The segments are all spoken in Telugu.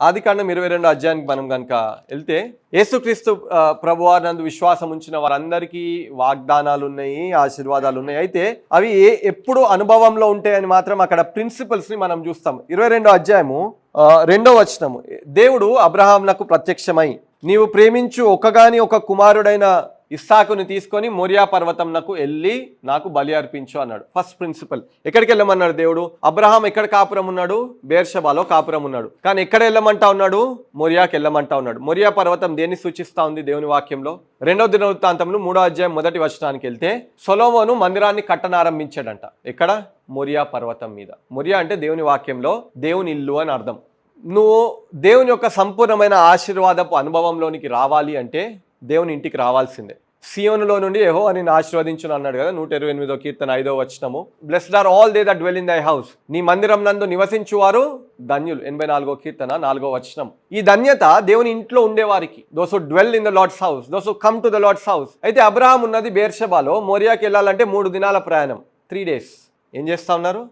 ఆది కాండం ఇరవై రెండు అధ్యాయానికి మనం కనుక వెళ్తే యేసుక్రీస్తు ఆ, ప్రభువానందు విశ్వాసం ఉంచిన వారందరికీ వాగ్దానాలు ఉన్నాయి ఆశీర్వాదాలు ఉన్నాయి అయితే అవి ఏ ఎప్పుడు అనుభవంలో ఉంటాయని మాత్రం అక్కడ ప్రిన్సిపల్స్ని మనం చూస్తాం. ఇరవై రెండో అధ్యాయము రెండో వచనము. దేవుడు అబ్రహాంలకు ప్రత్యక్షమై నీవు ప్రేమించు ఒకగాని ఒక కుమారుడైన ఇస్సాకుని తీసుకొని మోరియా పర్వతంనకు వెళ్ళి నాకు బలి అర్పించు అన్నాడు. ఫస్ట్ ప్రిన్సిపల్ ఎక్కడికి వెళ్ళమన్నాడు దేవుడు? అబ్రహాం ఎక్కడ కాపురం ఉన్నాడు? బేర్షబాలో కాపురం ఉన్నాడు. కానీ ఎక్కడ వెళ్ళమంటా ఉన్నాడు? మొరియాకి వెళ్ళమంటా ఉన్నాడు. మొరియా పర్వతం దేన్ని సూచిస్తా ఉంది దేవుని వాక్యంలో? రెండవ దినవృత్తాంతంలో మూడో అధ్యాయం మొదటి వచనానికి వెళ్తే సొలోమోను మందిరాన్ని కట్టనారంభించాడంట. ఎక్కడ? మొరియా పర్వతం మీద. మొరియా అంటే దేవుని వాక్యంలో దేవుని ఇల్లు అని అర్థం. నువ్వు దేవుని యొక్క సంపూర్ణమైన ఆశీర్వాదపు అనుభవంలోనికి రావాలి అంటే దేవుని ఇంటికి రావాల్సిందే. సియోనులో నుండి ఏహో అని ఆశీర్వదించును అన్నాడు కదా నూట ఇరవై ఎనిమిదో కీర్తన ఐదో వచ్చినము blessed are all they that dwell in thy house నీ మందిరం నందు నివసించువారు ధన్యులు. ఎనభై నాలుగో కీర్తన నాలుగో వచనం. ఈ ధన్యత దేవుని ఇంట్లో ఉండేవారికి. Those who dwell in the Lord's house those who come to the Lord's house అయితే అబ్రహాం ఉన్నది బేర్షబాలో మోరియాకి వెళ్ళాలంటే మూడు దినాల ప్రయాణం. త్రీ డేస్ ఏం చేస్తా ఉన్నారు?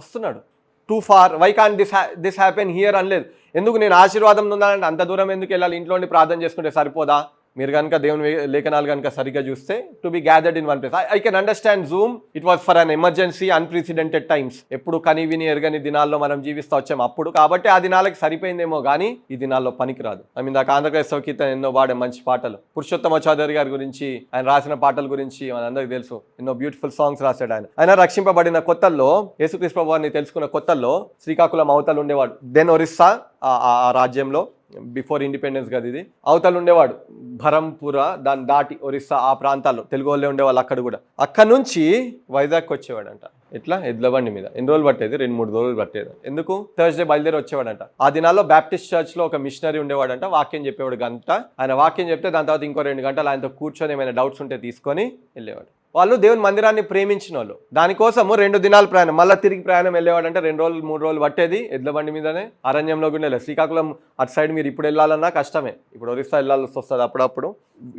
వస్తున్నాడు. Too far why can this this happen here అనలేదు ఎందుకు నేను ఆశీర్వాదం ఉండాలంటే అంత దూరం ఎందుకు వెళ్ళాలి? ఇంట్లో ఉండి ప్రార్థన చేసుకుంటే సరిపోదా? మీరు కనుక దేవుని లేఖనాలు కనుక సరిగ్గా చూస్తే to be gathered in one place I can understand zoom it was for an emergency unprecedented times ఎప్పుడు కని విని ఎరగని దినాల్లో మనం జీవిస్తూ వచ్చాం అప్పుడు. కాబట్టి ఆ దినాలకి సరిపోయిందేమో కానీ ఈ దినాల్లో పనికిరాదు. ఐ మీన్ దాకా ఆంధ్రప్రదేశ్ కీర్తన ఎన్నో పాడే మంచి పాటలు. పురుషోత్తమ చౌదరి గారి గురించి ఆయన రాసిన పాటల గురించి మనందరికీ తెలుసు. ఎన్నో బ్యూటిఫుల్ సాంగ్స్ రాశాడు ఆయన. ఆయన రక్షింపబడిన కొత్తల్లో యేసుకృష్ణ వారిని తెలుసుకున్న కొత్తల్లో శ్రీకాకుళం అవతలు ఉండేవాడు. దెన్ ఒరిస్సా ఆ రాజ్యంలో. బిఫోర్ ఇండిపెండెన్స్ కదా ఇది. అవతలు ఉండేవాడు భరంపుర దాన్ని దాటి ఒరిస్సా ఆ ప్రాంతాల్లో తెలుగు వాళ్ళే ఉండేవాళ్ళు అక్కడ కూడా. అక్కడ నుంచి వైజాగ్కి వచ్చేవాడంట. ఎట్లా? ఎడ్లబండి మీద. ఎన్ని రోజులు పట్టేది? రెండు మూడు రోజులు పట్టేది. ఎందుకు? థర్స్డే బయలుదేరి వచ్చేవాడంట. ఆ దినాల్లో బ్యాప్టిస్ట్ చర్చ్లో ఒక మిషనరీ ఉండేవాడంట. వాక్యం చెప్పేవాడు గంట. ఆయన వాక్యం చెప్తే దాని తర్వాత ఇంకో రెండు గంటలు ఆయనతో కూర్చొని ఏమైనా డౌట్స్ ఉంటే తీసుకొని వెళ్ళేవాడు. వాళ్ళు దేవుని మందిరాన్ని ప్రేమించిన వాళ్ళు దానికోసము రెండు దినాల ప్రయాణం. మళ్ళీ తిరిగి ప్రయాణం వెళ్ళేవాడంటే రెండు రోజులు మూడు రోజులు పట్టేది ఎడ్ల బండి మీదనే అరణ్యంలో కూడా శ్రీకాకుళం అటు సైడ్ మీరు ఇప్పుడు వెళ్ళాలన్నా కష్టమే. ఇప్పుడు ఒరిస్సా వెళ్ళాల్సి వస్తుంది అప్పుడప్పుడు.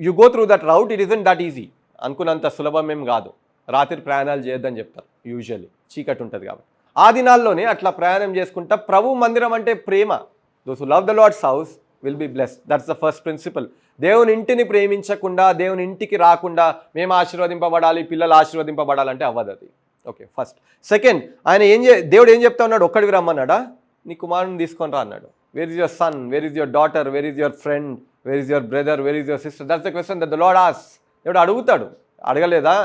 You go through that route it isn't that easy అనుకున్నంత సులభం ఏం కాదు. రాత్రి ప్రయాణాలు చేయొద్దని చెప్తారు యూజువల్లీ చీకటి ఉంటుంది కాబట్టి. ఆ దినాల్లోనే అట్లా ప్రయాణం చేసుకుంటా ప్రభు మందిరం అంటే ప్రేమ. Those love the Lord's house will be bless that's the first principle దేవుని ఇంటిని ప్రేమించకుండా దేవుని ఇంటికి రాకుండా మేము ఆశీర్వదింపబడాలి పిల్లలు ఆశీర్వదింపబడాలంటే అవ్వదు అది. ఓకే ఫస్ట్ సెకండ్ ఆయన ఏం చే దేవుడు ఏం చెప్తా ఉన్నాడు? ఒక్కడికి రమ్మన్నాడా? నీ కుమారుని తీసుకొని రా అన్నాడు. Where is your son where is your daughter where is your friend where is your brother where is your sister that's the question that the Lord ఆస్ దేవుడు అడుగుతాడు. అడగలేదా?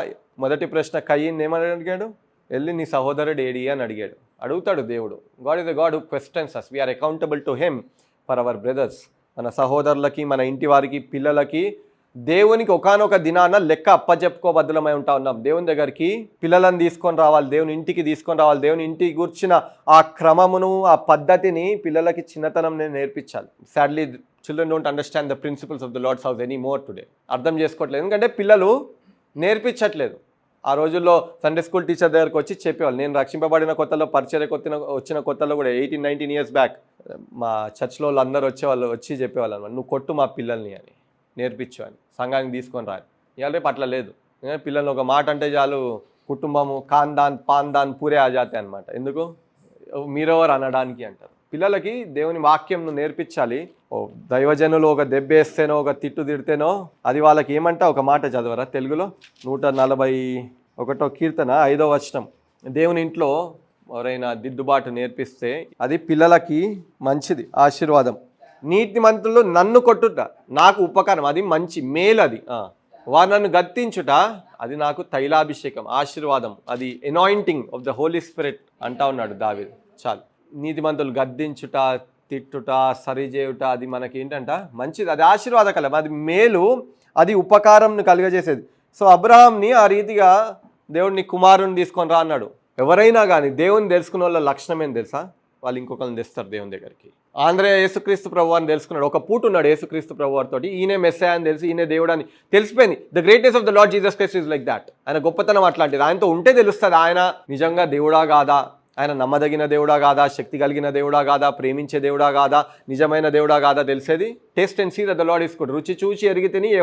మొదటి ప్రశ్న కయ్యింది ఏమని అడిగాడు? వెళ్ళి నీ సహోదరుడు ఏడి అని అడిగాడు. అడుగుతాడు దేవుడు. God is the God who questions us we are accountable to him for our brothers మన సహోదరులకి మన ఇంటి వారికి పిల్లలకి దేవునికి ఒకానొక దినాన లెక్క అప్పచెప్పుకోబద్దులమై ఉంటా ఉన్నాం. దేవుని దగ్గరికి పిల్లలను తీసుకొని రావాలి దేవుని ఇంటికి తీసుకొని రావాలి దేవుని ఇంటికి కూర్చిన ఆ క్రమమును ఆ పద్ధతిని పిల్లలకి చిన్నతనం నేను నేర్పించాలి. Sadly children don't understand the principles of the Lord's house any more today అర్థం చేసుకోవట్లేదు. ఎందుకంటే పిల్లలు నేర్పించట్లేదు. ఆ రోజుల్లో సండే స్కూల్ టీచర్ దగ్గరకు వచ్చి చెప్పేవాళ్ళు నేను రక్షింపబడిన కొత్తలో పరిచయ కొత్త వచ్చిన కొత్తలో కూడా ఎయిటీన్ నైన్టీన్ ఇయర్స్ బ్యాక్ మా చర్చ్లో వాళ్ళు అందరూ వచ్చేవాళ్ళు వచ్చి చెప్పేవాళ్ళు అనమాట నువ్వు కొట్టు మా పిల్లల్ని అని నేర్పించు అని సంఘానికి తీసుకొని రాని. ఇవాళ రేపు అట్లా లేదు. పిల్లల్ని ఒక మాట అంటే చాలు కుటుంబము ఖాన్దాన్ పాందాన్ పూరే ఆజాతే అనమాట. ఎందుకు? మీరెవరు అనడానికి అంటారు. పిల్లలకి దేవుని వాక్యంను నేర్పించాలి. ఓ దైవజనులు ఒక దెబ్బేస్తేనో ఒక తిట్టు తిడితేనో అది వాళ్ళకి ఏమంటా ఒక మాట చదవరా తెలుగులో? నూట నలభై ఒకటో కీర్తన ఐదో వచనం. దేవుని ఇంట్లో ఎవరైనా దిద్దుబాటు నేర్పిస్తే అది పిల్లలకి మంచిది ఆశీర్వాదం. నీతి మంత్రులు నన్ను కొట్టుట నాకు ఉపకారం అది మంచి మేలు అది. వారు నన్ను గద్దించుట అది నాకు తైలాభిషేకం ఆశీర్వాదం అది anointing of the Holy Spirit అంటా ఉన్నాడు దావి చాలు. నీతిమంతులు గద్దించుట తిట్టుట సరిచేయుట అది మనకి ఏంటంట? మంచిది అది ఆశీర్వాదకలం అది మేలు అది ఉపకారంను కలుగజేసేది. సో అబ్రహాంని ఆ రీతిగా దేవుడిని కుమారుని తీసుకొని రా అన్నాడు. ఎవరైనా కానీ దేవుని తెలుసుకున్న వాళ్ళ లక్షణం ఏం తెలుసా? వాళ్ళు ఇంకొకరిని తెస్తారు దేవుని దగ్గరికి. ఆంధ్రే యేసుక్రీస్తు ప్రభు అని తెలుసుకున్నాడు. ఒక పూట ఉన్నాడు యేసుక్రీస్తు ప్రభు వారితో ఈయనే మెస్సే అని తెలిసి ఈయనే దేవుడు అని తెలిసిపోయింది. The greatest of the Lord Jesus Christ is like that ఆయన గొప్పతనం అట్లాంటిది. ఆయనతో ఉంటే తెలుస్తుంది. ఆయన నిజంగా దేవుడా కాదా? ఆయన నమ్మదగిన దేవుడా కాదా? శక్తి కలిగిన దేవుడా కాదా? ప్రేమించే దేవుడా కాదా? నిజమైన దేవుడా కాదా? తెలిసేది? Taste and see the Lord is good రుచి చూచి ఎరిగితేని తిని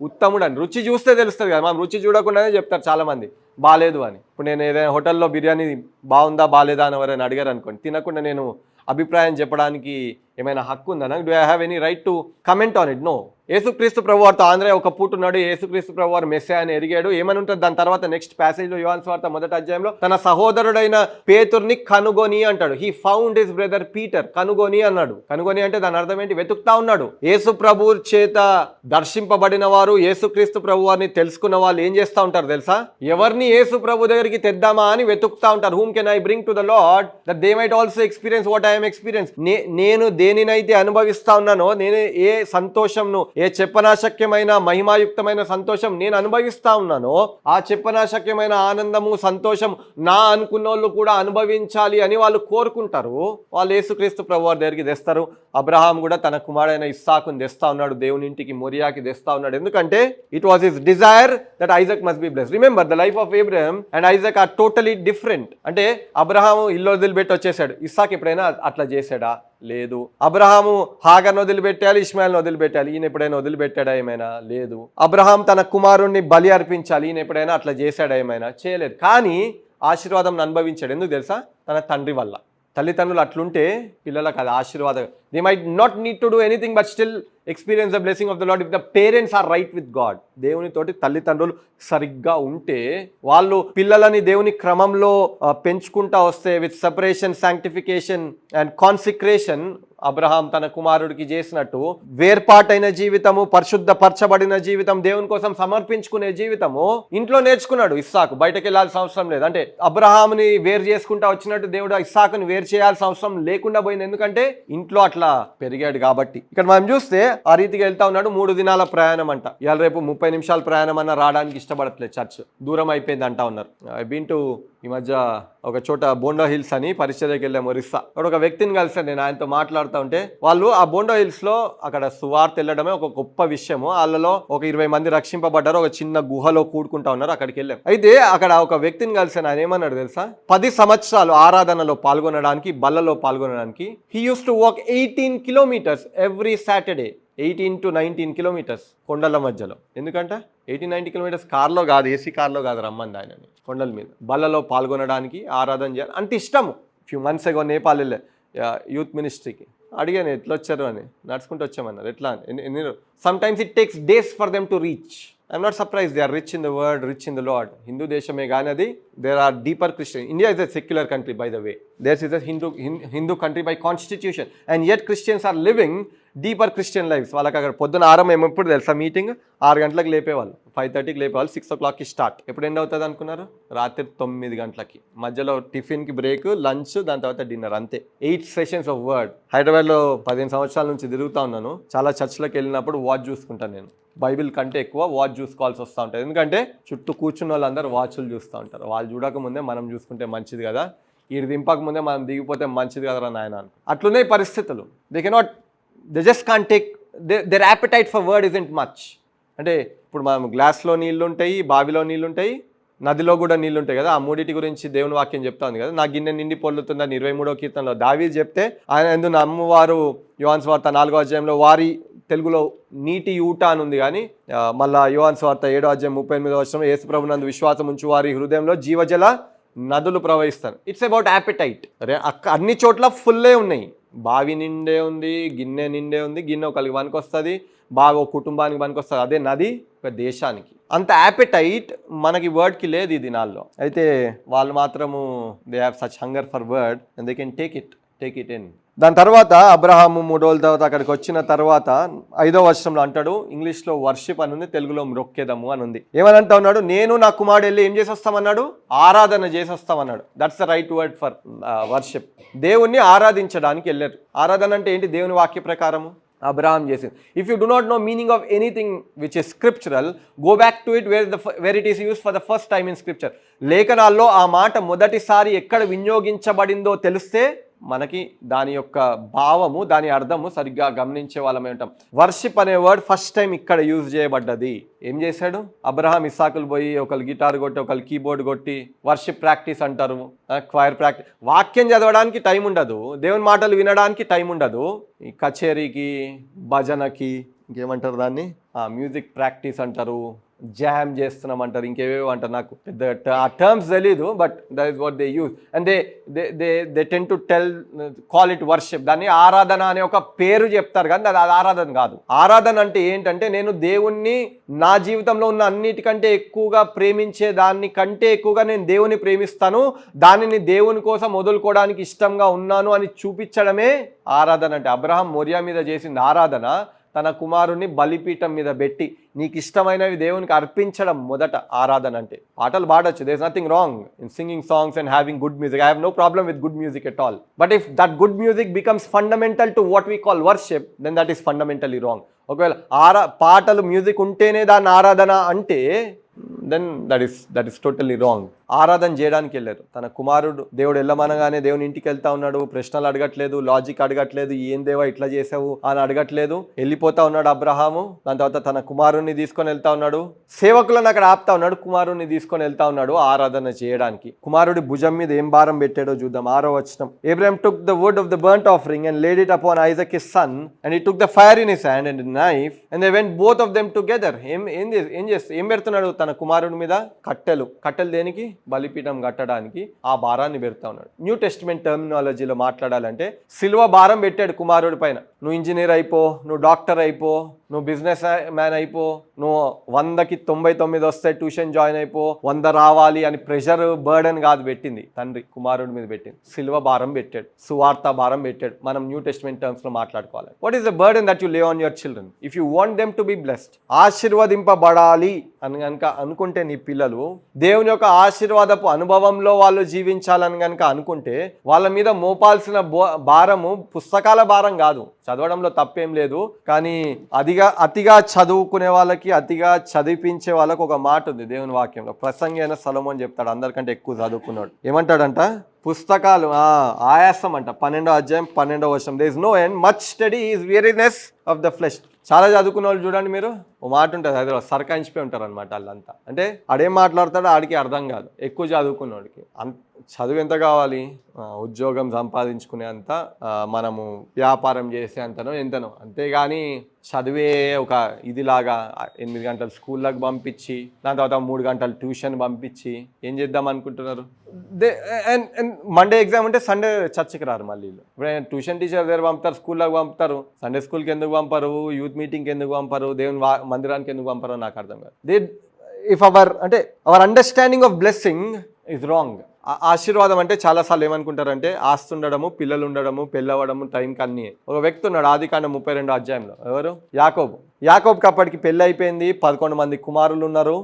ఉత్తముడు అని రుచి చూస్తే తెలుస్తుంది కదా. మనం రుచి చూడకుండానే చెప్తారు చాలామంది. బాగాలేదు అని. ఇప్పుడు నేను ఏదైనా హోటల్లో బిర్యానీ బాగుందా బాగాలేదా అని ఎవరైనా అడిగారు అనుకోండి తినకుండా నేను అభిప్రాయం చెప్పడానికి ఏమైనా హక్కు ఉందా? నాకు do I have any right to comment on it no యేసుక్రీస్తు ప్రభు ఆంధ్ర ఆంధ్రే ఒక పూట ఉన్నాడు. యేసుక్రీస్తు ప్రభువారు మెస్సే అని ఎరిగాడు. ఏమని ఉంటుంది దాని తర్వాత నెక్స్ట్ ప్యాసేజ్లో యువన్ స్వార్థ మొదటి అధ్యాయంలో తన సహోదరుడైన పేతుర్ని కనుగొని అంటాడు. He found his brother Peter కనుగొని అన్నాడు. కనుగొని అంటే దాని అర్థం ఏంటి? వెతుకుతా ఉన్నాడు. యేసు ప్రభు చేత దర్శింపబడిన వారు యేసుక్రీస్తు ప్రభు వారిని తెలుసుకున్న వాళ్ళు ఏం చేస్తా ఉంటారు తెలుసా? ఎవరిని యేసు ప్రభు దగ్గరికి తెద్దామా అని వెతుకుతా ఉంటారు. Whom can I bring to the Lord that they might also experience what I'm experience నేను దేనినైతే అనుభవిస్తా ఉన్నానో నేను ఏ సంతోషంను ఏ చెప్పనాశక్యమైన మహిమాయుక్తమైన సంతోషం నేను అనుభవిస్తా ఉన్నానో ఆ చెప్పనాశక్యమైన ఆనందము సంతోషం నా అనుకున్న వాళ్ళు కూడా అనుభవించాలి అని వాళ్ళు కోరుకుంటారు. వాళ్ళు యేసుక్రీస్తు ప్రభు వారి దగ్గరికి తెస్తారు. అబ్రహాం కూడా తన కుమారుడైన ఇస్సాకుని తెస్తా ఉన్నాడు. దేవుని ఇంటికి మొరియాకి తెస్తా ఉన్నాడు. ఎందుకంటే it was his desire that Isaac must be bless remember the life of Abraham and Isaac are totally different అంటే అబ్రహాం ఇల్లు వదిలిపెట్టి వచ్చేసాడు. ఇస్సాక్ ఎప్పుడైనా అట్లా చేశాడా లేదు. అబ్రహాము హాగర్ను వదిలిపెట్టాలి ఇస్మాయిల్ను వదిలిపెట్టాలి. ఈయన ఎప్పుడైనా వదిలిపెట్టాడా ఏమైనా? లేదు. అబ్రహాం తన కుమారుణ్ణి బలి అర్పించాలి. ఈయన ఎప్పుడైనా అట్లా చేశాడా ఏమైనా? చేయలేదు. కానీ ఆశీర్వాదం అనుభవించాడు. ఎందుకు తెలుసా? తన తండ్రి వల్ల. తల్లిదండ్రులు అట్లుంటే పిల్లలకు అది ఆశీర్వాదం they might not need to do anything but still experience the blessing of the Lord if the parents are right with God దేవునితోటి తల్లిదండ్రులు సరిగ్గా ఉంటే వాళ్ళు పిల్లలని దేవుని క్రమంలో పెంచుకుంటా వస్తే with separation sanctification and consecration Abraham తన కుమారుడికి చేసినట్టు వేర్పాటైన జీవితము పరిశుద్ధపరచబడిన జీవితం దేవుని కోసం సమర్పించుకునే జీవితము ఇంట్లో నేర్చుకున్నాడు ఇస్సాకు. బయటకు వెళ్ళాల్సిన అవసరం లేదు. అంటే అబ్రహాంని వేరు చేసుకుంటా వచ్చినట్టు దేవుడు ఇస్సాకుని వేరు చేయాల్సిన అవసరం లేకుండా పోయింది. ఎందుకంటే ఇంట్లో అట్లా పెరిగాడు కాబట్టి. ఇక్కడ మనం చూస్తే ఆ రీతిగా వెళ్తా ఉన్నాడు మూడు దినాల ప్రయాణం అంట. ఇవాళ రేపు ముప్పై నిమిషాల ప్రయాణం అన్న రావడానికి ఇష్టపడట్లేదు చర్చ్. దూరం అయిపోయింది అంటా ఉన్నారు. ఐ బీన్ టు ఈ మధ్య ఒక చోట బోండా హిల్స్ అని పరిచర్యకి వెళ్ళాము ఒరిస్సా. అక్కడ ఒక వ్యక్తిని కలిసాను నేను ఆయనతో మాట్లాడుతూ ఉంటే. వాళ్ళు ఆ బోండా హిల్స్లో అక్కడ సువార్త వెళ్ళడమే ఒక గొప్ప విషయము. వాళ్ళలో ఒక ఇరవై మంది రక్షింపబడ్డారు ఒక చిన్న గుహలో కూడుకుంటా ఉన్నారు అక్కడికి వెళ్ళాం. అయితే అక్కడ ఒక వ్యక్తిని కలిసాను ఆయన ఏమన్నాడు తెలుసా? పది సంవత్సరాలు ఆరాధనలో పాల్గొనడానికి బల్లలో పాల్గొనడానికి he uses to walk eighteen kilometres every Saturday eighteen to nineteen kilometres కొండల మధ్యలో. ఎందుకంటే ఎయిటీన్ నైన్టీ కిలోమీటర్స్ కార్లో కాదు ఏసీ కార్లో కాదు రమ్మంది ఆయనని కొండల మీద. బల్లలో పాల్గొనడానికి ఆరాధన చేయాలి. అంటే ఇష్టము. ఫ్యూ మంత్స్ ఎగో నేపాల్ వెళ్ళే యూత్ మినిస్ట్రీకి అడిగాను ఎట్లా వచ్చారు అని. నడుచుకుంటూ వచ్చామన్నారు. ఎట్లా? అని sometimes it takes days for them to reach I'm not surprise they are rich in the word rich in the Lord Hindu దేశమే కానీ అది. There are deeper Christian India is a secular country by the way there's is a Hindu Hindu country by constitution and yet Christians are living deeper Christian lifes వాళ్ళకి అక్కడ పొద్దున ఆరంభం ఎప్పుడు తెలుసా మీటింగ్ ఆరు గంటలకు లేపేవాళ్ళు. ఫైవ్ థర్టీకి లేపేవాళ్ళు. సిక్స్ ఓ క్లాక్కి స్టార్ట్ ఎప్పుడు ఎండ్ అవుతుంది అనుకున్నారు? రాత్రి తొమ్మిది గంటలకి. మధ్యలో టిఫిన్కి బ్రేక్ లంచ్ దాని తర్వాత డిన్నర్ అంతే. ఎయిట్ సెషన్స్ ఆఫ్ వర్డ్ హైదరాబాద్లో పదిహేను సంవత్సరాల నుంచి తిరుగుతూ ఉన్నాను. చాలా చర్చ్లకు వెళ్ళినప్పుడు వాచ్ చూసుకుంటాను నేను. బైబిల్ కంటే ఎక్కువ వాచ్ చూసుకోవాల్సి వస్తూ ఉంటుంది. ఎందుకంటే చుట్టూ కూర్చున్న వాళ్ళందరూ వాచ్లు చూస్తూ ఉంటారు. వాళ్ళు చూడకముందే మనం చూసుకుంటే మంచిది కదా. ఈడు దింపకముందే మనం దిగిపోతే మంచిది కదరా నాయన అనుకో అట్లునే పరిస్థితులు. They cannot they just can take their appetite for word is in much అంటే ఇప్పుడు మనం గ్లాస్లో నీళ్ళు ఉంటాయి బావిలో నీళ్ళు ఉంటాయి నదిలో కూడా నీళ్ళు ఉంటాయి కదా. ఆ మూడిటి గురించి దేవుని వాక్యం చెప్తా ఉంది కదా. నా గిన్నె నిండి పొల్లుతుందని ఇరవై మూడో కీర్తనలో దావీ చెప్తే ఆయన ఎందు అమ్మవారు యువాన్స్ వార్త నాలుగో అధ్యాయంలో వారి తెలుగులో నీటి ఊట అని ఉంది కానీ మళ్ళా యువాన్ స్వార్త ఏడో అధ్యాయం ముప్పై ఎనిమిదో వచ్చిన యేసు నందు విశ్వాసం ఉంచు వారి హృదయంలో జీవజల నదులు ప్రవహిస్తారు ఇట్స్ అబౌట్ యాపిటైట్ రే అక్క అన్ని చోట్ల ఫుల్లే ఉన్నాయి. బావి నిండే ఉంది గిన్నె నిండే ఉంది గిన్నె ఒకరికి పనికి వస్తుంది బాగా ఒక కుటుంబానికి పనికి వస్తుంది అదే నది ఒక దేశానికి. అంత యాపిటైట్ మనకి వర్డ్కి లేదు ఈ దినాల్లో. అయితే వాళ్ళు మాత్రము they have such hunger for word and they can take it take it in దాని తర్వాత అబ్రహాము మూడు రోజుల తర్వాత అక్కడికి వచ్చిన తర్వాత ఐదో వర్షంలో అంటాడు ఇంగ్లీష్లో వర్షిప్ అని ఉంది తెలుగులో మ్రొక్కేదము అని ఉంది. ఏమని అంటా ఉన్నాడు నేను నా కుమారుడు వెళ్ళి ఏం చేసేస్తామన్నాడు? ఆరాధన చేసేస్తామన్నాడు. That's the right word for worship దేవుణ్ణి ఆరాధించడానికి వెళ్ళారు. ఆరాధన అంటే ఏంటి? దేవుని వాక్య ప్రకారము అబ్రహాం చేసింది. If you do not know meaning of anything which is scriptural go back to it where the where it is use for the first time in scripture లేఖనాల్లో ఆ మాట మొదటిసారి ఎక్కడ వినియోగించబడిందో తెలిస్తే మనకి దాని యొక్క భావము దాని అర్థము సరిగ్గా గమనించే వాళ్ళమే ఉంటాం. వర్షిప్ అనే వర్డ్ ఫస్ట్ టైం ఇక్కడ యూజ్ చేయబడ్డది. ఏం చేశాడు? అబ్రహాం ఇస్సాకులు పోయి ఒకళ్ళు గిటార్ కొట్టి ఒకళ్ళు కీబోర్డ్ కొట్టి వర్షిప్ ప్రాక్టీస్ అంటారు. క్వైర్ ప్రాక్టీస్ వాక్యం చదవడానికి టైం ఉండదు. దేవుని మాటలు వినడానికి టైం ఉండదు. ఈ కచేరీకి భజనకి ఇంకేమంటారు దాన్ని? మ్యూజిక్ ప్రాక్టీస్ అంటారు. జామ్ చేస్తున్నాం అంటారు ఇంకేవేవో అంటారు. నాకు పెద్ద ఆ టర్మ్స్ తెలీదు but that is what they use and they they they they tend to tell call it worship దాన్ని ఆరాధన అనే ఒక పేరు చెప్తారు కానీ అది అది ఆరాధన కాదు. ఆరాధన అంటే ఏంటంటే నేను దేవుణ్ణి నా జీవితంలో ఉన్న అన్నిటికంటే ఎక్కువగా ప్రేమించే దాన్ని కంటే ఎక్కువగా నేను దేవుని ప్రేమిస్తాను. దానిని దేవుని కోసం వదులుకోవడానికి ఇష్టంగా ఉన్నాను అని చూపించడమే ఆరాధన అంటే. అబ్రహం మోరియా మీద చేసింది ఆరాధన. తన కుమారుని బలిపీఠం మీద పెట్టి నీకు ఇష్టమైనవి దేవునికి అర్పించడం మొదట ఆరాధన అంటే. పాటలు పాడొచ్చు. Does nothing wrong in singing songs and having good music I have no problem with good music at all but if that good music becomes fundamental to what we call worship then that is fundamentally wrong ఒకవేళ ఆరా పాటలు మ్యూజిక్ ఉంటేనే దాన్ని ఆరాధన అంటే then that is that is totally wrong ఆరాధన చేయడానికి వెళ్ళారు. తన కుమారుడు దేవుడు వెళ్ళమనగానే దేవుని ఇంటికి వెళ్తా ఉన్నాడు. ప్రశ్నలు అడగట్లేదు లాజిక్ అడగట్లేదు. ఏం దేవా ఇట్లా చేసావు? అని అడగట్లేదు. వెళ్ళిపోతా ఉన్నాడు అబ్రహాము. దాని తర్వాత తన కుమారుణ్ణి తీసుకొని వెళ్తా ఉన్నాడు. సేవకులను అక్కడ ఆపుతా ఉన్నాడు. కుమారుణ్ణి తీసుకొని వెళ్తా ఉన్నాడు ఆరాధన చేయడానికి. కుమారుడి భుజం మీద ఏం భారం పెట్టాడో చూద్దాం. ఆరో వచనం. Abraham took the wood of the burnt offering and laid it upon Isaac his son and he took the fire in his hand and knife and they went both of them together ఏం ఏం ఏం చేస్తే ఏం పెడుతున్నాడు తన కుమారుడి మీద కట్టెలు. కట్టెలు దేనికి? బలిపీఠం కట్టడానికి ఆ భారాన్ని పెడతా ఉన్నాడు. న్యూ టెస్ట్మెంట్ టర్మినాలజీలో మాట్లాడాలంటే సిల్వ భారం పెట్టాడు కుమారుడి పైన. నువ్వు ఇంజనీర్ అయిపో నువ్వు డాక్టర్ అయిపో నువ్వు బిజినెస్ మ్యాన్ అయిపో నువ్వు వందకి తొంభై తొమ్మిది వస్తే ట్యూషన్ జాయిన్ అయిపో వంద రావాలి అని ప్రెషర్ బర్డెన్ కాదు పెట్టింది. తండ్రి కుమారుడి మీద పెట్టింది. సిల్వ భారం పెట్టాడు. సువార్త భారం పెట్టాడు. మనం న్యూ టెస్ట్మెంట్ టర్మ్స్లో మాట్లాడుకోవాలి. What is the burden that you leave on your children if you want them to be blessed ఆశీర్వదింపబడాలి అని కనుక అనుకుంటే నీ పిల్లలు దేవుని యొక్క ఆశీర్వాదపు అనుభవంలో వాళ్ళు జీవించాలని కనుక అనుకుంటే వాళ్ళ మీద మోపాల్సిన భారము పుస్తకాల భారం కాదు. చదవడంలో తప్పేం లేదు. కానీ అదిగా అతిగా చదువుకునే వాళ్ళకి అతిగా చదివించే వాళ్ళకి ఒక మాట ఉంది దేవుని వాక్యంలో. ప్రసంగైన అయిన స్థలం అని చెప్తాడు అందరికంటే ఎక్కువ చదువుకున్నాడు. ఏమంటాడంట? పుస్తకాలు ఆయాసం అంట. పన్నెండో అధ్యాయం పన్నెండో వర్షం there is no end much study is weariness of the flesh. చాలా చదువుకున్న వాళ్ళు చూడండి మీరు ఓ మాట ఉంటుంది హైదరాబాద్ సర్కాయించిపోయి ఉంటారు అనమాట వాళ్ళంతా. అంటే ఆడేం మాట్లాడతాడో ఆడికి అర్థం కాదు. ఎక్కువ చదువుకున్నోడికి. అంత చదువు ఎంత కావాలి? ఉద్యోగం సంపాదించుకునే అంత మనము వ్యాపారం చేసే అంతనో ఎంతనో. అంతేగాని చదివే ఒక ఇదిలాగా ఎనిమిది గంటలు స్కూల్లోకి పంపించి దాని తర్వాత మూడు గంటలు ట్యూషన్ పంపించి ఏం చేద్దాం అనుకుంటున్నారు? They and and Monday exam ఉంటే సండే చర్చికి రారు మళ్ళీ ఇప్పుడు ట్యూషన్ టీచర్ దగ్గర పంపుతారు స్కూల్లోకి పంపుతారు. సండే స్కూల్కి ఎందుకు పంపరు? యూత్ మీటింగ్కి ఎందుకు పంపరు? దేవుని మందిరానికి ఎందుకు పంపరు? నాకు అర్థం కాదు. దే ఇఫ్ అవర్ అంటే our understanding of blessing is wrong ఆశీర్వాదం అంటే చాలాసార్లు ఏమనుకుంటారంటే ఆస్తి ఉండడము పిల్లలు ఉండడము పెళ్ళవడము టైంకి అన్నీ. ఒక వ్యక్తి ఉన్నాడు ఆది కాండ ముప్పై రెండో అధ్యాయంలో. ఎవరు? యాకోబు. యాకోబ్కి అప్పటికి పెళ్ళి అయిపోయింది పదకొండు మంది కుమారులు ఉన్నారు.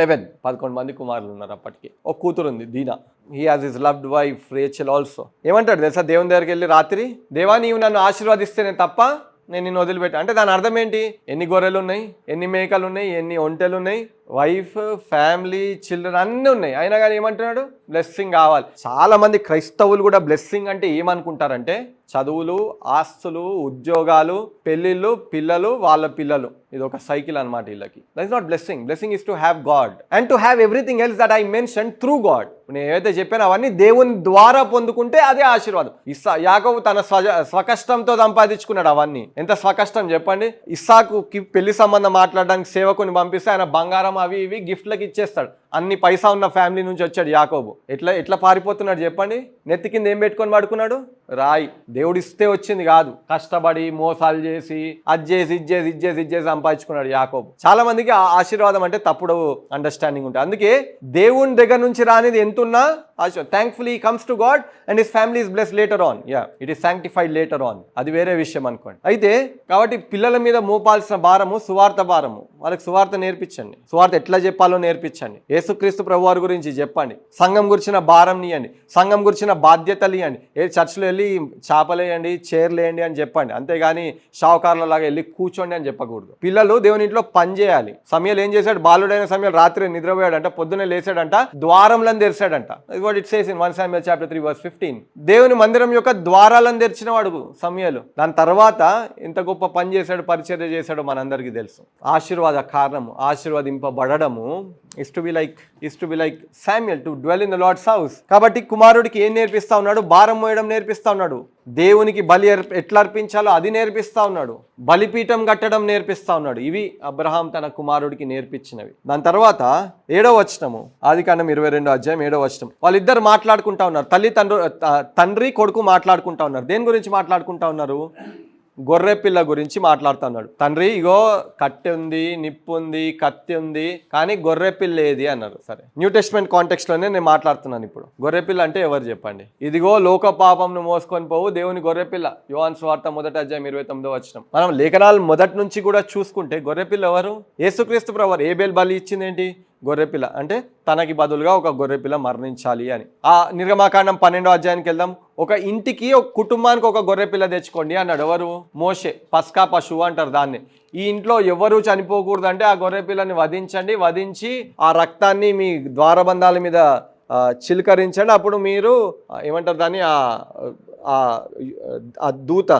లెవెన్ పదకొండు మంది కుమారులు ఉన్నారు అప్పటికి. ఒక కూతురు ఉంది Dinah. He has his loved wife Rachel also ఏమంటాడు తెలుసా? దేవుని దగ్గరికి వెళ్ళి రాత్రి దేవా నీవు నన్ను ఆశీర్వదిస్తేనే తప్ప నేను నిన్ను వదిలిపెట్టా. అంటే దాని అర్థం ఏంటి? ఎన్ని గొర్రెలు ఉన్నాయి ఎన్ని మేకలు ఉన్నాయి ఎన్ని ఒంటెలు ఉన్నాయి వైఫ్ ఫ్యామిలీ చిల్డ్రన్ అన్నీ ఉన్నాయి. అయినా కానీ ఏమంటున్నాడు? బ్లెస్సింగ్ కావాలి. చాలా మంది క్రైస్తవులు కూడా బ్లెస్సింగ్ అంటే ఏమనుకుంటారంటే చదువులు ఆస్తులు ఉద్యోగాలు పెళ్ళిళ్ళు పిల్లలు వాళ్ళ పిల్లలు. ఇది ఒక సైకిల్ అనమాట వీళ్ళకి. That is not blessing blessing is to have God and to have everything else that I mention through God నేను ఏవైతే చెప్పానో అవన్నీ దేవుని ద్వారా పొందుకుంటే అదే ఆశీర్వాదం. ఇస్సా యాకోబు తన స్వజ స్వకష్టంతో సంపాదించుకున్నాడు అవన్నీ. ఎంత స్వకష్టం చెప్పండి? ఇస్సాకుకి పెళ్ళి సంబంధం మాట్లాడడానికి సేవకుని పంపిస్తే ఆయన బంగారం అవి ఇవి గిఫ్ట్లకి ఇచ్చేస్తాడు. అన్ని పైసా ఉన్న ఫ్యామిలీ నుంచి వచ్చాడు యాకోబు. ఎట్లా ఎట్లా పారిపోతున్నాడు చెప్పండి? నెత్తి కింద ఏం పెట్టుకొని పడుకున్నాడు? రాయి. దేవుడు ఇస్తే వచ్చింది కాదు. కష్టపడి మోసాలు చేసి అది చేసి ఇది చేసి ఇది చేసి ఇది చేసి సంపాదించుకున్నాడు యాకోబు. చాలా మందికి ఆ ఆశీర్వాదం అంటే తప్పుడు అండర్స్టాండింగ్ ఉంటుంది. అందుకే దేవుని దగ్గర నుంచి రానిది ఎంత तो किंतु न ఆశీర్వాదం. Thankfully comes to God and his family is bless later on yeah it is sanctified later on అది వేరే విషయం అనుకోండి. అయితే కాబట్టి పిల్లల మీద మోపాల్సిన భారము సువార్త భారము. వాళ్ళకి సువార్త నేర్పించండి. సువార్త ఎట్లా చెప్పాలో నేర్పించండి. యేసుక్రీస్తు ప్రభువారి గురించి చెప్పండి. సంఘం గురించిన భారం ఇవ్వండి సంఘం గురించిన బాధ్యతలు ఇవ్వండి ఏ చర్చిలో వెళ్ళి చేపలేయండి చైర్లు అని చెప్పండి. అంతేగాని షావుకారుల లాగా వెళ్ళి కూర్చోండి అని చెప్పకూడదు. పిల్లలు దేవుని ఇంట్లో పని చేయాలి. సమయాలు ఏం చేశాడు? బాలుడైన సమయాలు రాత్రి నిద్రపోయాడంట పొద్దున్నే లేచాడంట ద్వారంలను తెరిచాడంట. What it says in one Samuel chapter three verse fifteen దేవుని మందిరం యొక్క ద్వారాలను తెరిచిన వాడు సమయాలు. దాని తర్వాత ఎంత గొప్ప పని చేశాడు పరిచర్య చేశాడో మనందరికీ తెలుసు. ఆశీర్వాద కారణము ఆశీర్వదింపబడము is to be like is to be like Samuel to dwell in the Lord's house కాబట్టి కుమారుడికి ఏం నేర్పిస్తా ఉన్నాడు? భారం మోయడం నేర్పిస్తా ఉన్నాడు. దేవునికి బలి ఎట్లా అర్పించాలో అది నేర్పిస్తా ఉన్నాడు. బలిపీఠం కట్టడం నేర్పిస్తా ఉన్నాడు. ఇవి అబ్రహాం తన కుమారుడికి నేర్పించినవి. దాని తర్వాత ఏడో వచనము ఆది కాండం ఇరవై రెండో అధ్యాయం ఏడో వచనం వాళ్ళిద్దరు మాట్లాడుకుంటా ఉన్నారు. తల్లి తండ్రి తండ్రి కొడుకు మాట్లాడుకుంటా ఉన్నారు. దేని గురించి మాట్లాడుకుంటా ఉన్నారు? గొర్రె పిల్ల గురించి మాట్లాడుతున్నాడు. తండ్రి ఇగో కట్టె ఉంది నిప్పు ఉంది కత్తి ఉంది కానీ గొర్రె పిల్ల ఏది? అన్నారు సరే. న్యూ టెస్ట్మెంట్ కాంటెక్స్ట్లోనే నేను మాట్లాడుతున్నాను ఇప్పుడు. గొర్రె పిల్ల అంటే ఎవరు చెప్పండి? ఇదిగో లోక పాపంను మోసుకొని పోవు దేవుని గొర్రె పిల్ల. యోహాన్ స్వార్థ మొదటి అధ్యాయం ఇరవై తొమ్మిదో వచ్చిన మనం లేఖనాలు మొదటి నుంచి కూడా చూసుకుంటే గొర్రె పిల్ల ఎవరు? యేసుక్రీస్తు ప్రభు ఏబేల్ బలి ఇచ్చింది ఏంటి? గొర్రెపిల్ల. అంటే తనకి బదులుగా ఒక గొర్రెపిల్ల మరణించాలి అని. ఆ నిర్గమాకాండం పన్నెండో అధ్యాయానికి వెళ్దాం. ఒక ఇంటికి ఒక కుటుంబానికి ఒక గొర్రెపిల్ల తెచ్చుకోండి అన్నాడు. ఎవరు? మోషే. పస్కా పశువు అంటారు దాన్ని. ఈ ఇంట్లో ఎవరు చనిపోకూడదు అంటే ఆ గొర్రెపిల్లని వధించండి. వధించి ఆ రక్తాన్ని మీ ద్వారబంధాల మీద చిలకరించండి. అప్పుడు మీరు ఏమంటారు దాన్ని? ఆ ఆ దూత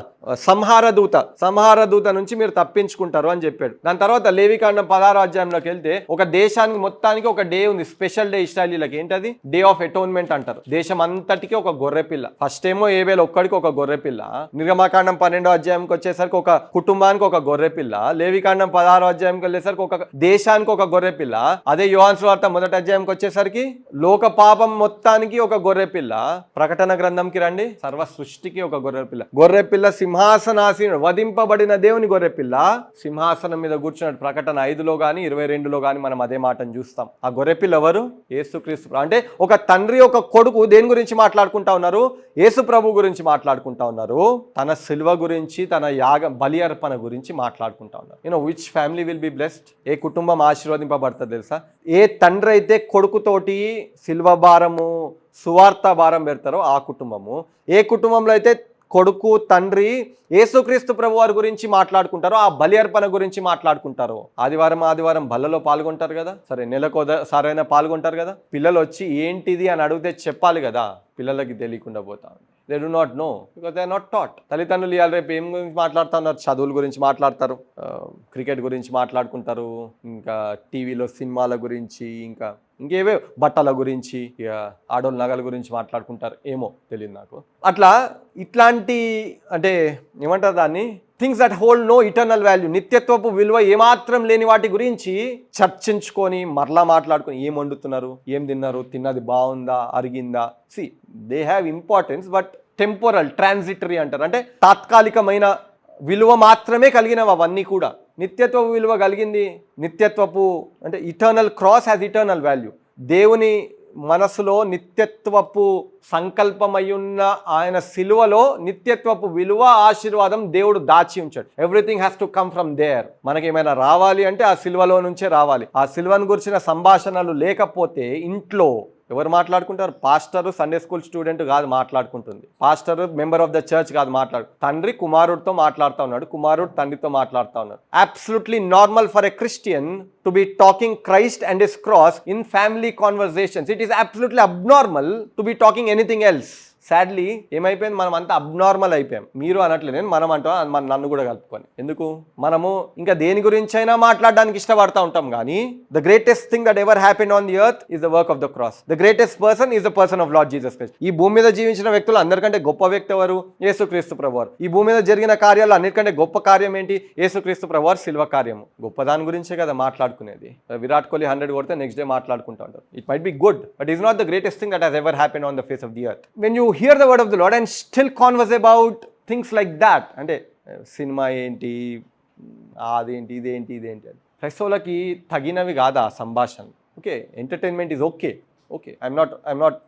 సంహార దూత సంహార దూత నుంచి మీరు తప్పించుకుంటారు అని చెప్పాడు. దాని తర్వాత లేవికాండం పదహారు అధ్యాయంలోకి వెళ్తే ఒక దేశానికి మొత్తానికి ఒక డే ఉంది స్పెషల్ డే ఇస్రాయలీలకి. ఏంటది? డే ఆఫ్ అటోన్మెంట్ అంటారు. దేశం అంతటికి ఒక గొర్రెపిల్ల ఫస్ట్ ఏమో ఏవేలు ఒక్కడికి ఒక గొర్రె పిల్ల. నిర్గమాకాండం పన్నెండో అధ్యాయంకి వచ్చేసరికి ఒక కుటుంబానికి ఒక గొర్రె పిల్ల. లేవికాండం పదహారో అధ్యాయంకి వెళ్ళేసరికి ఒక దేశానికి ఒక గొర్రె పిల్ల. అదే యోహాన్ వార్త మొదటి అధ్యాయంకి వచ్చేసరికి లోక పాపం మొత్తానికి ఒక గొర్రె పిల్ల. ప్రకటన గ్రంథంకి రండి. సర్వస్ సృష్టికి ఒక గొర్రెపిల్ల. గొర్రెపిల్ల సింహాసనాసీనుడు వధింపబడిన దేవుని గొర్రెపిల్ల. సింహాసనం మీద కూర్చున్నాడు ప్రకటన ఐదులో కానీ ఇరవై రెండులో కానీ మనం అదే మాటను చూస్తాం. ఆ గొర్రె పిల్ల ఎవరు యేసుక్రీస్తు అంటే ఒక తండ్రి ఒక కొడుకు దేని గురించి మాట్లాడుకుంటా ఉన్నారు? యేసు ప్రభు గురించి మాట్లాడుకుంటా ఉన్నారు. తన సిల్వ గురించి తన యాగ బలి అర్పణ గురించి మాట్లాడుకుంటా ఉన్నారు. You know which family will be blessed ఏ కుటుంబం ఆశీర్వదింపబడుతుంది తెలుసా? ఏ తండ్రి అయితే కొడుకుతోటి సిల్వ భారము సువార్త భారం పెడతారో ఆ కుటుంబము. ఏ కుటుంబంలో అయితే కొడుకు తండ్రి యేసుక్రీస్తు ప్రభు వారి గురించి మాట్లాడుకుంటారో ఆ బలి అర్పణ గురించి మాట్లాడుకుంటారు ఆదివారం ఆదివారం బల్లలో పాల్గొంటారు కదా? సరే నెలకు సారైనా పాల్గొంటారు కదా? పిల్లలు వచ్చి ఏంటిది అని అడిగితే చెప్పాలి కదా? పిల్లలకి తెలియకుండా పోతా they do not know because they not taught తల్లిదండ్రులు ఇవాళ రేపు ఏం గురించి మాట్లాడుతున్నారు? చదువుల గురించి మాట్లాడతారు. క్రికెట్ గురించి మాట్లాడుకుంటారు. ఇంకా టీవీలో సినిమాల గురించి ఇంకా ఇంకేవే బట్టల గురించి ఆడోళ్ళ నగల గురించి మాట్లాడుకుంటారు ఏమో తెలియదు నాకు. అట్లా ఇట్లాంటి అంటే ఏమంటారు దాన్ని? Things that hold no eternal value నిత్యత్వపు విలువ ఏమాత్రం లేని వాటి గురించి చర్చించుకొని మరలా మాట్లాడుకొని ఏం వండుతున్నారు ఏం తిన్నారు తిన్నది బాగుందా అరిగిందా? See they have importance but temporal transitory అంటారు. అంటే తాత్కాలికమైన విలువ మాత్రమే కలిగినవి అవన్నీ కూడా. నిత్యత్వ విలువ కలిగింది. నిత్యత్వపు అంటే eternal cross has eternal value దేవుని మనసులో నిత్యత్వపు సంకల్పమయ్యున్న ఆయన సిలువలో నిత్యత్వపు విలువ ఆశీర్వాదం దేవుడు దాచి ఉంచాడు. Everything has to come from there మనకి ఏమైనా రావాలి అంటే ఆ సిలువలో నుంచే రావాలి. ఆ సిలువను గురించిన సంభాషణలు లేకపోతే ఇంట్లో ఎవరు మాట్లాడుకుంటారు? పాస్టర్ సండే స్కూల్ స్టూడెంట్ కాదు మాట్లాడుకుంటుంది. Pastor member of the church కాదు మాట్లాడు తండ్రి కుమారుడితో మాట్లాడుతూ ఉన్నాడు కుమారుడు తండ్రితో మాట్లాడుతూ ఉన్నాడు. Absolutely normal for a Christian to be talking Christ and his cross in family conversations it is absolutely abnormal to be talking anything else sadly ఏమైపోయింది? మనం అంతా అబ్నార్మల్ అయిపోయాం. మీరు అనట్లే నేను మనం అంటాం మన నన్ను కూడా కలుపుకొని. ఎందుకు? మనము ఇంకా దేని గురించి అయినా మాట్లాడడానికి ఇష్టపడతా ఉంటాం కానీ the greatest thing that ever happen on the earth is the work of the cross the greatest person is the person of Lord Jesus Christ ఈ భూమి మీద జీవించిన వ్యక్తులు అందరికంటే గొప్ప వ్యక్తి ఎవరు? యేసుక్రీస్తు ప్రభువారు ఈ భూమి మీద జరిగిన కార్యాలు అన్నిటికంటే గొప్ప కార్యం ఏంటి? యేసుక్రీస్తు ప్రభువారు శిల్వ కార్యము. గొప్ప దాని గురించే కదా మాట్లాడుకునేది. విరాట్ కోహ్లీ హండ్రెడ్ కొడితే నెక్స్ట్ డే మాట్లాడుకుంటా ఉంటారు. It might be good but is not the greatest thing that has ever happen on the face of the earth when you hear the word of the Lord and still converse about things like that అంటే సినిమా ఏంటి అదేంటి ఇదేంటి ఇదేంటి అని. క్రైస్తవులకి తగినవి కాదా సంభాషణ okay entertainment is okay okay I'm not I'm not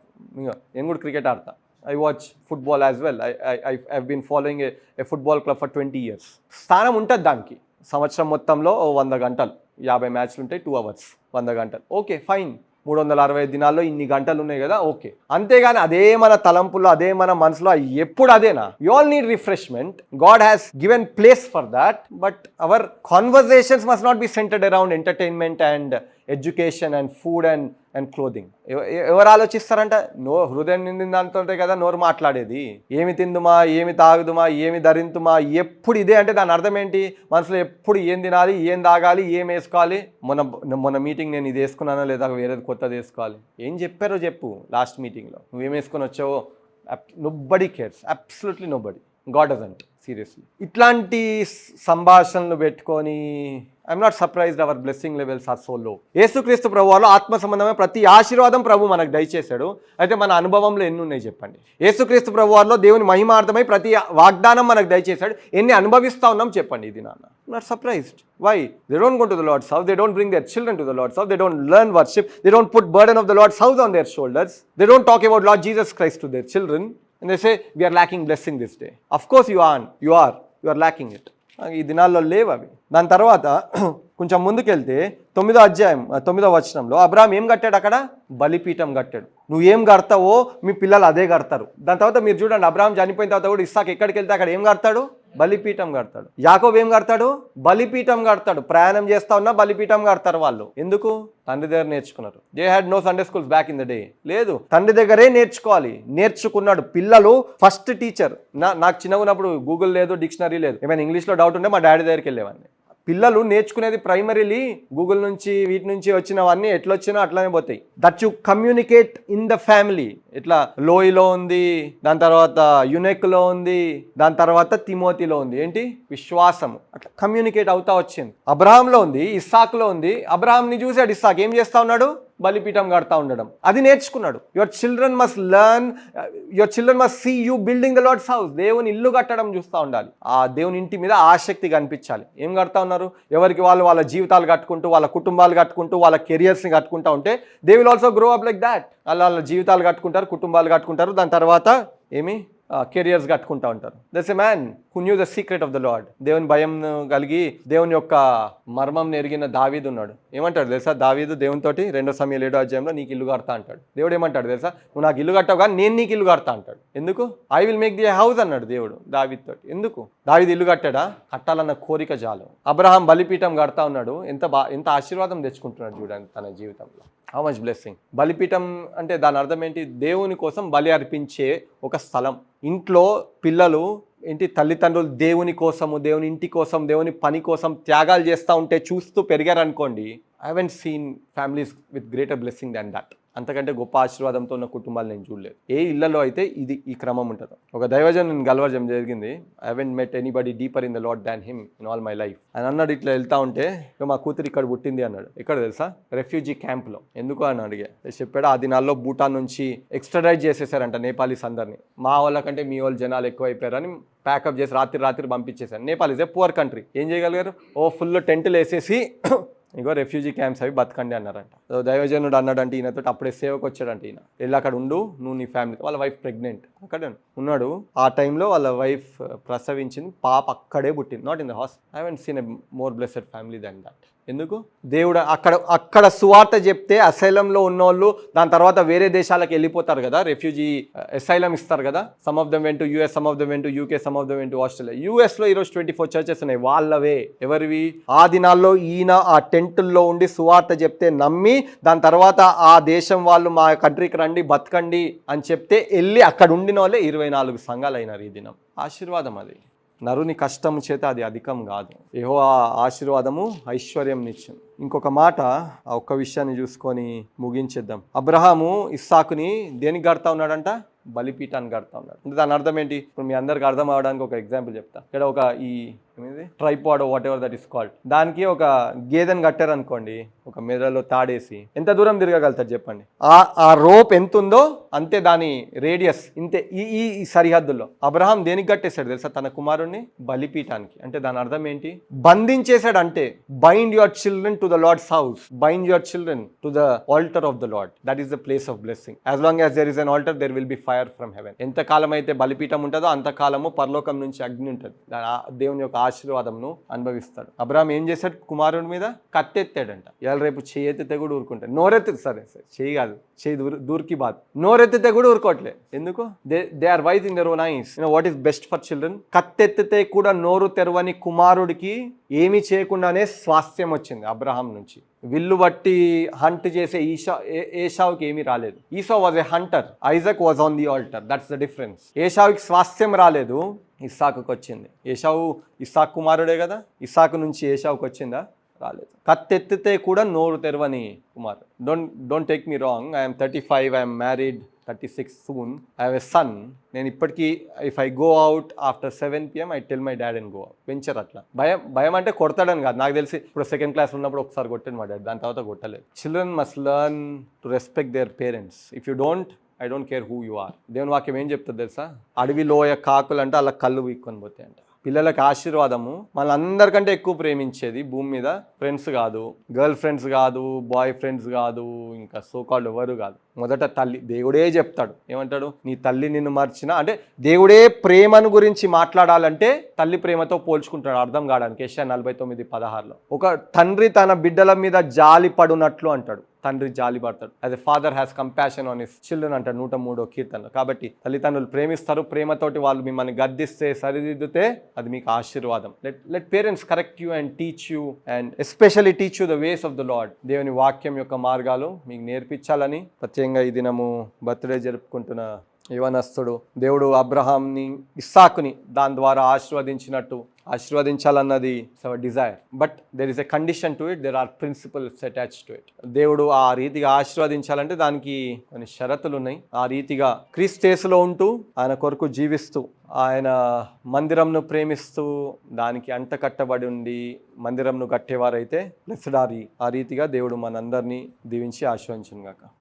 నేను కూడా క్రికెట్ ఆడతా. I watch football as well I I I been following a football club for twenty years స్థానం ఉంటుంది దానికి. సంవత్సరం మొత్తంలో ఓ వంద గంటలు. యాభై మ్యాచ్లు ఉంటాయి టూ అవర్స్ వంద గంటలు. ఓకే ఫైన్ మూడు వందల అరవై దినాల్లో ఇన్ని గంటలు ఉన్నాయి కదా ఓకే. అంతేగాని అదే మన తలంపుల్లో అదే మన మనసులో ఎప్పుడు అదేనా? You all need refreshment God has given place for that but our conversations must not be centered around entertainment and education and food and and clothing. ఎవరు ఆలోచిస్తారంట? నో హృదయం నిండిన దాంతో కదా నోరు మాట్లాడేది. ఏమి తిందుమా ఏమి తాగుదుమా ఏమి ధరింతుమా ఎప్పుడు ఇదే అంటే దాని అర్థం ఏంటి? మనసులో ఎప్పుడు ఏం తినాలి ఏం తాగాలి ఏం వేసుకోవాలి? మొన్న మొన్న మీటింగ్ నేను ఇది వేసుకున్నానో లేదా వేరేది కొత్తది వేసుకోవాలి. ఏం చెప్పారో చెప్పు లాస్ట్ మీటింగ్లో. నువ్వేం వేసుకొని వచ్చావో? Nobody cares absolutely nobody God doesn't seriously. ఇట్లాంటి సంభాషణలు పెట్టుకొని I'm not surprised our blessing levels are so low యేసుక్రీస్తు ప్రభువాలో ఆత్మ సంబంధమైన ప్రతి ఆశీర్వాదం ప్రభు మనకు దయచేశాడు. అయితే మన అనుభవంలో ఎన్ని ఉన్నాయి చెప్పండి? యేసుక్రీస్తు ప్రభువాలో దేవుని మహిమార్థమై ప్రతి వాగ్దానం మనకు దయచేశాడు. ఎన్ని అనుభవిస్తా ఉన్నాం చెప్పండి ఇది నాన్న not surprised why they don't go to the Lord's house they don't bring their children to the Lord's house they don't learn worship they don't put burden of the Lord's house on their shoulders they don't talk about Lord Jesus Christ to their children and they say we are lacking blessing this day of course you on you are you are lacking it ఈ దినాల్లో లేవు అవి. దాని తర్వాత కొంచెం ముందుకెళ్తే తొమ్మిదో అధ్యాయం తొమ్మిదో వచనంలో అబ్రాహం ఏం కట్టాడు అక్కడ? బలిపీఠం కట్టాడు. నువ్వు ఏం కడతావో మీ పిల్లలు అదే కడతారు. దాని తర్వాత మీరు చూడండి అబ్రాహం చనిపోయిన తర్వాత కూడా ఇస్సాక్ ఎక్కడికి వెళ్తే అక్కడ ఏం కడతాడు? బలిపీఠం కడతాడు. యాకోబ్ ఏం కడతాడు? బలిపీఠం కడతాడు. ప్రయాణం చేస్తా ఉన్నా బలిపీఠం కడతారు వాళ్ళు. ఎందుకు? తండ్రి దగ్గర నేర్చుకున్నారు. They had no Sunday schools back in the day లేదు. తండ్రి దగ్గరే నేర్చుకోవాలి. నేర్చుకున్నాడు. పిల్లలు ఫస్ట్ టీచర్ నా నాకు చిన్నగా ఉన్నప్పుడు గూగుల్ లేదు డిక్షనరీ లేదు. ఏమైనా ఇంగ్లీష్లో డౌట్ ఉంటే మా డాడీ దగ్గరికి వెళ్ళేవాడిని. పిల్లలు నేర్చుకునేది ప్రైమరీలీ గూగుల్ నుంచి వీటి నుంచి వచ్చినవన్నీ ఎట్లా వచ్చినా అట్లానే పోతాయి. That you communicate in the family ఇట్లా లోయలో ఉంది దాని తర్వాత యునెక్లో ఉంది దాని తర్వాత తిమోతిలో ఉంది. ఏంటి? విశ్వాసం అట్లా కమ్యూనికేట్ అవుతా వచ్చింది. అబ్రహాంలో ఉంది ఇస్సాక్లో ఉంది. అబ్రహాంని చూసాడు ఇస్సాక్. ఏం చేస్తా ఉన్నాడు? బలిపీఠం కడతా ఉండడం. అది నేర్చుకున్నాడు. Your children must learn your children must see you building the Lord's house దేవుని ఇల్లు కట్టడం చూస్తూ ఉండాలి. ఆ దేవుని ఇంటి మీద ఆసక్తి కనిపించాలి. ఏం కడతా ఉన్నారు? ఎవరికి వాళ్ళు వాళ్ళ జీవితాలు కట్టుకుంటూ వాళ్ళ కుటుంబాలు కట్టుకుంటూ వాళ్ళ కెరియర్స్ని కట్టుకుంటూ ఉంటే they will also grow up like that వాళ్ళ వాళ్ళ జీవితాలు కట్టుకుంటారు కుటుంబాలు కట్టుకుంటారు. దాని తర్వాత ఏమి? కెరియర్స్ కట్టుకుంటా ఉంటారు. Thus a man who knew the secret of the Lord దేవుని భయం కలిగి దేవుని యొక్క మర్మం నెరిగిన దావీదు ఉన్నాడు. ఏమంటాడు తెలుసా? దావీదు దేవునితోటి రెండో సమయం ఏడో అధ్యాయంలో నీకు ఇల్లు కడతా అంటాడు. దేవుడు ఏమంటాడు తెలుసా? నువ్వు నాకు ఇల్లు కట్టావు కానీ నేను నీకు ఇల్లు కడతా అంటాడు. ఎందుకు? I will make the house అన్నాడు దేవుడు దావీతో తోటి ఎందుకు? దావీది ఇల్లు కట్టాడా? కట్టాలన్న కోరిక చాలు. అబ్రహాం బలిపీఠం కడతా ఉన్నాడు. ఎంత బా ఎంత ఆశీర్వాదం తెచ్చుకుంటున్నాడు చూడండి తన జీవితంలో. హౌ మచ్ బ్లెస్సింగ్ బలిపీఠం అంటే దాని అర్థం ఏంటి? దేవుని కోసం బలి అర్పించే ఒక స్థలం. ఇంట్లో పిల్లలు ఏంటి తల్లిదండ్రులు దేవుని కోసము దేవుని ఇంటి కోసం దేవుని పని కోసం త్యాగాలు చేస్తూ ఉంటే చూస్తూ పెరిగారనుకోండి I haven't seen families with greater blessing than that అంతకంటే గొప్ప ఆశీర్వాదంతో ఉన్న కుటుంబాలు నేను చూడలేదు. ఏ ఇళ్ళలో అయితే ఇది ఈ క్రమం ఉంటుంది. ఒక దైవజన్ నేను గలవర్జం జరిగింది. I haven't met anybody deeper in the Lord than him in all my life అని అన్నాడు ఇట్లా వెళ్తా ఉంటే "ఇక మా కూతురు ఇక్కడ పుట్టింది అన్నాడు. ఎక్కడ తెలుసా? రెఫ్యూజీ క్యాంప్లో ఎందుకు అని అడిగా. చెప్పాడు ఆ దినాల్లో భూటాన్ నుంచి ఎక్స్ట్రడైట్ చేసేసారంట నేపాలీస్ అందరినీ. మా వాళ్ళకంటే మీ వాళ్ళు జనాలు ఎక్కువైపోయారని ప్యాకప్ చేసి రాత్రి రాత్రి పంపించేశారు. Nepal is a poor country ఏం చేయగలిగారు? ఓ ఫుల్ టెంట్లు వేసేసి ఇగో రెఫ్యూజీ క్యాంప్స్ అవి బతకండి అన్నారంట. సో దైవజనుడు అన్నాడంటే ఈయనతో అప్పుడే సేవకు వచ్చాడంట ఈయన. వెళ్ళి అక్కడ ఉండు నువ్వు నీ ఫ్యామిలీ వాళ్ళ వైఫ్ ప్రెగ్నెంట్ అక్కడ ఉన్నాడు. ఆ టైంలో వాళ్ళ వైఫ్ ప్రసవించింది. పాప అక్కడే పుట్టింది. Not in the house I haven't seen a more blessed family than that ఎందుకు? దేవుడు అక్కడ అక్కడ సువార్త చెప్తే అసైలంలో ఉన్నోళ్ళు దాని తర్వాత వేరే దేశాలకు వెళ్ళిపోతారు కదా రెఫ్యూజీ అసైలం uh, ఇస్తారు కదా. Some of them went US some of them went UK some of them went Australia యూఎస్లో ఈరోజు ట్వంటీ ఫోర్ చర్చెస్ ఉన్నాయి వాళ్ళవే. ఎవరివి? ఆ దినాల్లో ఈయన ఆ టెంటుల్లో ఉండి సువార్త చెప్తే నమ్మి దాని తర్వాత ఆ దేశం వాళ్ళు మా కంట్రీకి రండి బతకండి అని చెప్తే వెళ్ళి అక్కడ ఉండిన వాళ్ళే ఇరవై నాలుగు సంఘాలు అయినారు ఈ దినం. ఆశీర్వాదం అది. నరుని కష్టం చేత అది అధికం కాదు. ఏహో ఆ ఆశీర్వాదము ఐశ్వర్యం నిత్యం ఇంకొక మాట ఆ ఒక్క విషయాన్ని చూసుకొని ముగించేద్దాం. అబ్రహాము ఇస్సాకుని దేనికి కడతా ఉన్నాడంట? బలిపీఠాన్ని కడతా ఉన్నాడు. అంటే దాని అర్థం ఏంటి? ఇప్పుడు మీ అందరికి అర్థం అవడానికి ఒక ఎగ్జాంపుల్ చెప్తా. ఇక్కడ ఒక ఈ tripod whatever that is called దానికి ఒక గేదెని కట్టారు అనుకోండి. ఒక మెదడులో తాడేసి. ఎంత దూరం తిరగగలుగుతారు చెప్పండి? ఆ ఆ రోప్ ఎంత ఉందో అంతే దాని రేడియస్. ఇంతే ఈ ఈ సరిహద్దుల్లో. అబ్రహాం దేనికి కట్టేశాడు తెలుసా? తన కుమారుణ్ణి బలిపీఠానికి. అంటే దాని అర్థం ఏంటి? బంధించేశాడు అంటే bind your children to the Lord's house bind your children to the altar of the Lord that is the place of blessing as long as there is an altar there will be fire from heaven ఎంత కాలం అయితే బలిపీఠం ఉంటుందో అంత కాలము పరలోకం నుంచి అగ్ని ఉంటుంది. దేవుని యొక్క ఆశీర్వాదంను అనుభవిస్తాడు. అబ్రామ్ ఏం చేశాడు? కుమారుడి మీద కత్తెత్తాడంట. ఇవాళ రేపు చేయి ఎత్తితే కూడా ఊరుకుంటాడు నోరెత్తి సరే సరే చేయి కాదు చేయి దూర్ దూర్కి బాద్ నోరెత్తితే కూడా ఊరుకోవట్లే. ఎందుకు? They they are wise in their own eyes what is best for children? కత్తెత్తితే కూడా నోరు తెరవని కుమారుడికి ఏమీ చేయకుండానే స్వాస్థ్యం వచ్చింది అబ్రహాం నుంచి. విల్లు బట్టి హంట్ చేసే ఈషా ఏషావుకి ఏమీ రాలేదు. Esau was a hunter Isaac was on the altar that's the difference ఏషావుకి స్వాస్థ్యం రాలేదు. ఇస్సాకుకి వచ్చింది. ఏషావు ఇస్సాక్ కుమారుడే కదా? ఇస్సాకు నుంచి ఏషావుకి వచ్చిందా? రాలేదు. కత్తెత్తితే కూడా నోరు తెరవని Kumar don't don't take me wrong I'm thirty five I'm married thirty six soon I have a son నేను ఇప్పటికీ if I go out after seven PM I tell my dad and go venture అట్లా. భయం భయం అంటే కొడతాడని కాదు. నాకు తెలిసి ఇప్పుడు సెకండ్ క్లాస్ ఉన్నప్పుడు ఒకసారి కొట్టాను మా డాడ్. దాని తర్వాత కొట్టలేదు. Children must learn to respect their parents if you don't I don't care who you are దేవుని వాక్యం ఏం చెప్తుంది తెలుసా? అడవిలోయ కాకులు అంటే అలా కళ్ళు వీక్కొని పోతాయి అంట పిల్లలకు ఆశీర్వాదము. అందరికంటే ఎక్కువ ప్రేమించేది భూమి మీద ఫ్రెండ్స్ కాదు గర్ల్ ఫ్రెండ్స్ కాదు బాయ్ ఫ్రెండ్స్ కాదు ఇంకా సోకాళ్ళు ఎవరు కాదు. మొదట తల్లి దేవుడే చెప్తాడు. ఏమంటాడు? నీ తల్లి నిన్ను మర్చిన అంటే దేవుడే ప్రేమను గురించి మాట్లాడాలంటే తల్లి ప్రేమతో పోల్చుకుంటాడు. అర్థం కావడానికి ఏషియా నలభై తొమ్మిది పదహారులో. ఒక తండ్రి తన బిడ్డల మీద జాలి పడునట్లు అంటాడు. తండ్రి జాలి పడతాడు. అదే father has compassion on his children అంటాడు నూట మూడో కీర్తనలో. కాబట్టి తల్లిదండ్రులు ప్రేమిస్తారు ప్రేమతోటి వాళ్ళు మిమ్మల్ని గద్దిస్తే సరిదిద్దితే అది మీకు ఆశీర్వాదం. Let let parents correct you and teach you and especially teach you the ways of the Lord దేవుని వాక్యం యొక్క మార్గాలు మీకు నేర్పించాలని ప్రత్యేకంగా ఈ దినము బర్త్డే జరుపుకుంటున్న యువనస్తుడు దేవుడు అబ్రహాంని ఇస్సాకుని దాని ద్వారా ఆశీర్వదించినట్టు ఆశీర్వదించాలన్నది our desire but there is a condition to it there are principles attach to it దేవుడు ఆ రీతిగా ఆశీర్వదించాలంటే దానికి కొన్ని షరతులు ఉన్నాయి. ఆ రీతిగా క్రీస్తేసులో ఉంటూ ఆయన కొరకు జీవిస్తూ ఆయన మందిరంను ప్రేమిస్తూ దానికి అంట కట్టబడి ఉండి మందిరంను కట్టేవారైతే బ్లెస్డ్ ఆ ఆ రీతిగా దేవుడు మనందరినీ దీవించి ఆశీర్వదించును గాక